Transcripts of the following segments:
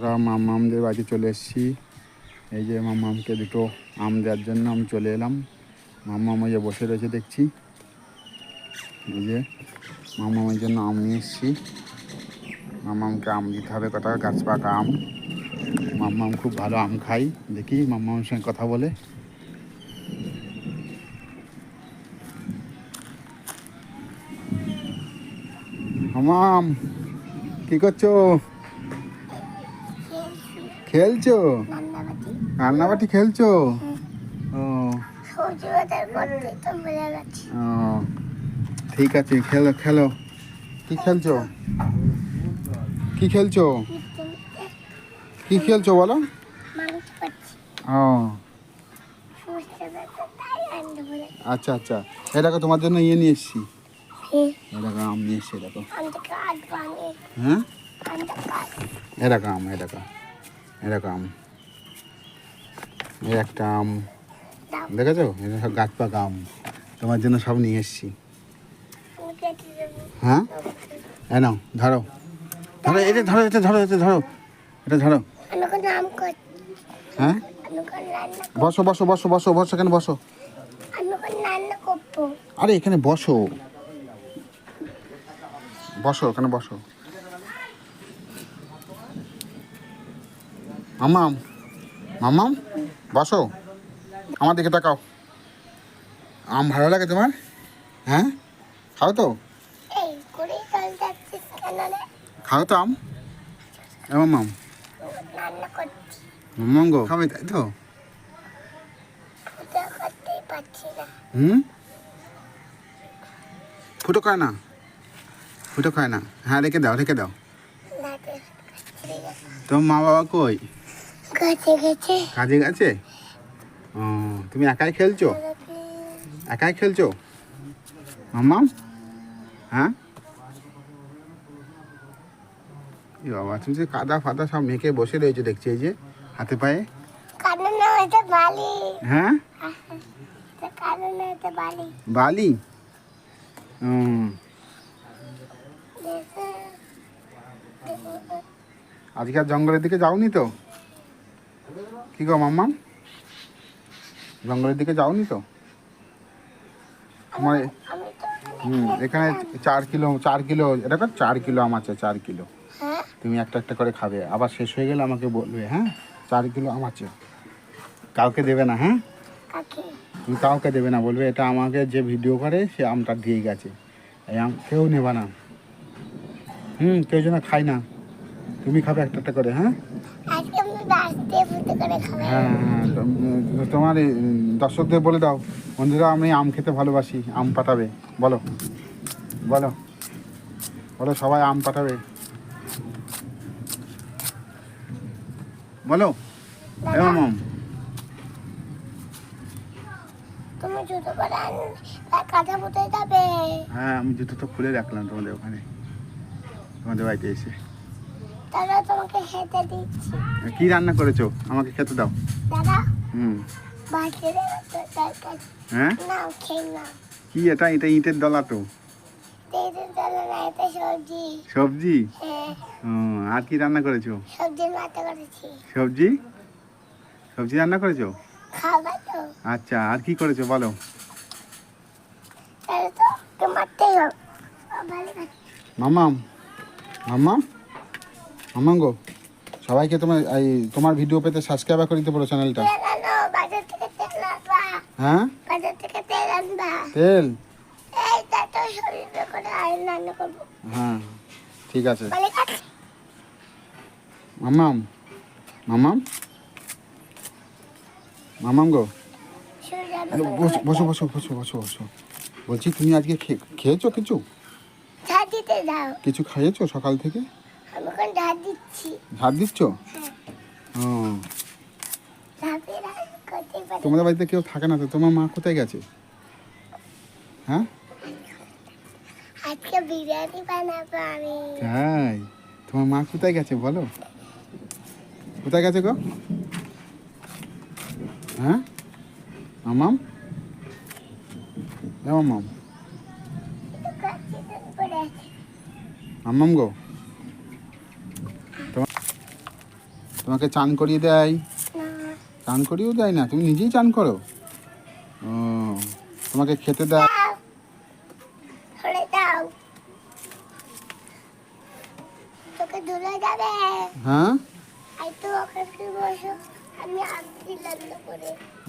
আমরা মামামদের বাড়ি চলে এসেছি। এই যে মামামকে দুটো আম দেওয়ার জন্য আমি চলে এলাম। মামাম ওই যে বসে রয়েছে দেখছি। এই যে মামামের জন্য আম নিয়ে এসেছি। মামামকে আম দিতে হবে, কটা গাছ পাকা আম। মামাম খুব ভালো আম খাই দেখি মামামের সঙ্গে কথা বলে। মামাম কি করছ? খেলছো? রান্নাবাটি খেলছো? ও। ঠিক আছে খেলো খেলো। কি খেলছো? কি খেলছো? কি খেলছো বলো? ও। আচ্ছা আচ্ছা। দেখো তোমার জন্য ইয়ে নিয়ে এসছি। হ্যাঁ। এই দেখো আম নিয়ে এসছি দেখো। হ্যাঁ? দেখো আম এই দেখো। আম এই একটা আম। দেখেছ? এই দেখো গাছ পাকা আম। তোমার জন্য সব নিয়ে এসছি। হ্যাঁ? এই নাও, ধরো। ধরো এটা ধরো এটা ধরো এটা ধরো। এটা ধরো। হ্যাঁ? বসো বসো বসো বসো বসো, এখানে বসো। আরে, এখানে বসো। বসো, এখানে বসো। মামাম মামাম বসো। আমার দিকে তাকাও। আম ভালো লাগে তোমার? হ্যাঁ? খাও তো। খাও তো আম। মামাম। মামাম গো খাবে তাই তো? হুম? ফুটো খায় না? ফুটো খায় না। হ্যাঁ রেখে দাও রেখে দাও। তোমার মা বাবা কই? গেছে গেছে। কাজে গেছে? ও তুমি একাই খেলছো? একাই খেলছো? মাম্মাম হ্যাঁ? বাবা তুমি যে কাদা ফাদা সব মেখে বসে রয়েছে দেখছি এই যে হাতে পায়ে। হ্যাঁ বালি। আজকে আর জঙ্গলের দিকে যাওনি তো? কি গো মাম্মাম জঙ্গলের দিকে যাওনি তো? আমার হুম এখানে চার কিলো চার কিলো এটা চার কিলো আম আছে চার কিলো। হ্যাঁ? তুমি একটা একটা করে খাবে। আবার শেষ হয়ে গেলে আমাকে বলবে হ্যাঁ? চার কিলো আম আছে। কাউকে দেবে না হ্যাঁ? তুমি কাউকে দেবে না বলবে এটা আমাকে যে ভিডিও করে সে আমটা দিয়ে গেছে। এই আম কেউ নেবে না। হুম কেউ যেন খায় না। তুমি খাবে একটা একটা করে হ্যাঁ আজকে আমি বাস দিয়ে ফুটে করে খাব হ্যাঁ হ্যাঁ তোমার দর্শকদের বলে দাও। বন্ধুরা আমি আম খেতে ভালোবাসি আম পাঠাবে। বলো বলো বলো সবাই আম পাঠাবে। বলো এমন তুমি জুতো যাবে। হ্যাঁ আমি জুতো তো খুলে রাখলাম তোমাদের ওখানে। তোমাদের বাড়িতে এসে। দাদা তোমাকে খেতে দিচ্ছি। কি রান্না করেছ? আমাকে খেতে দাও। দাদা? হুম। হ্যাঁ? কি এটা? এটা ইটের দলা তো। সবজি। সবজি? হ্যাঁ। আর কি রান্না করেছ? সবজি? সবজি রান্না করেছ? আচ্ছা আর কি করেছ বলো? মামাম মামাম? গো সবাইকে তোমার এই তোমার ভিডিও পেতে সাবস্ক্রাইব করে দিতে পারো চ্যানেলটা হ্যাঁ? তেল হ্যাঁ ঠিক আছে। মামাম মামাম? মামাম গো? বসো বসো বসো বসো বসো বলছি তুমি আজকে খেয়েছো কিছু? কিছু খাইয়েছো সকাল থেকে? এখন ঝাড় দিচ্ছি। ঝাড় দিচ্ছ? করতে পারি তোমাদের বাড়িতে কেউ থাকে না তো? তোমার মা কোথায় গেছে? হ্যাঁ? আজকে বিরিয়ানি বানাবো আমি। তাই? তোমার মা কোথায় গেছে বলো? কোথায় গেছে গো? হ্যাঁ? এ মামাম। পরে গো তোমার তোমাকে চান করিয়ে দেয়? চান করিয়েও দেয় না? তুমি নিজেই চান করো? ও তোমাকে খেতে দেয়? হ্যাঁ?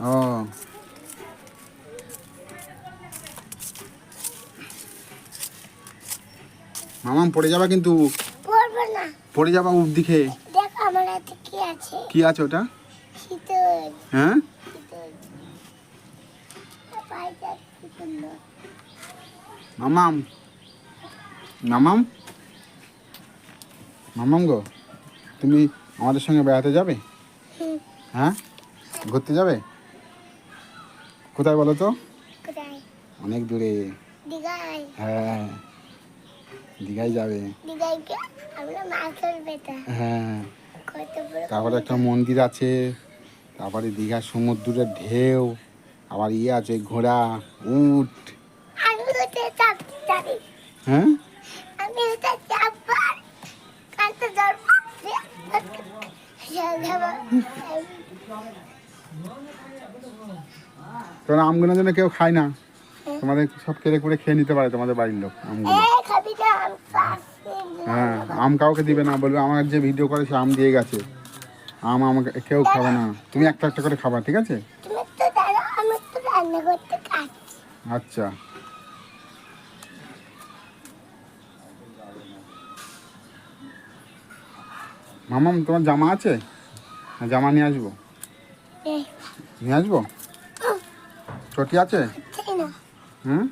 ও। মামাম পড়ে যাবা কিন্তু? পড়ব না। পড়ে যাবা উপ দিকে কি আছে? কি আছে ওটা? শীতল। হ্যাঁ? মামাম। মামাম? মামাম গো তুমি আমাদের সঙ্গে বেড়াতে যাবে? হ্যাঁ? ঘুরতে যাবে? কোথায় বলো তো? অনেক দূরে। হ্যাঁ। দীঘায় যাবে। হ্যাঁ। তারপরে একটা মন্দির আছে তারপরে দীঘার সমুদ্রের ঢেউ আবার ইয়ে আছে ঘোড়া উট। হ্যাঁ? তোমার আমগুলো যেন কেউ খায় না? তোমাদের সব কেড়ে কুড়ে খেয়ে নিতে পারে তোমাদের বাড়ির লোক আমগুলো। পাশে হ্যাঁ আম কাউকে দিবে না বলবে আমার যে ভিডিও করে সে আম দিয়ে গেছে। আম আমাকে কেউ খাবে না। তুমি একটা একটা করে খাবা ঠিক আছে? আচ্ছা। মামাম তোমার জামা আছে? না জামা নিয়ে আসব। নিয়ে আসব? চটি আছে? হুম?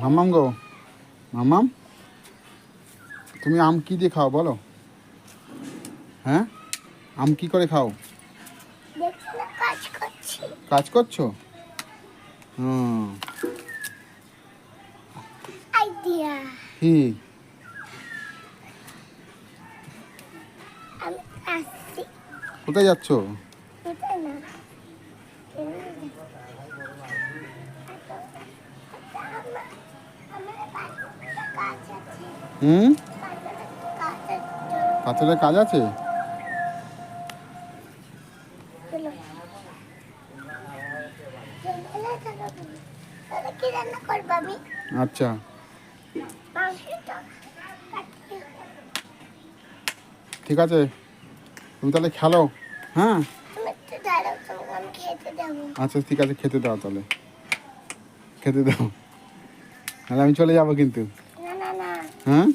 মামাম গো মামাম তুমি আম কি দিয়ে খাও বলো? হ্যাঁ? আম কি করে খাও? কাজ করছি? হুম। আইডিয়া কি? কোথায় যাচ্ছ? হুম? পাথরের কাজ আছে? আচ্ছা। ঠিক আছে। তুমি তাহলে খেলো। হ্যাঁ। আচ্ছা ঠিক আছে খেতে দাও তাহলে। খেতে দাও। তাহলে আমি চলে যাব কিন্তু। হ্যাঁ?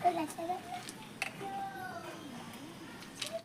ঠিক আছে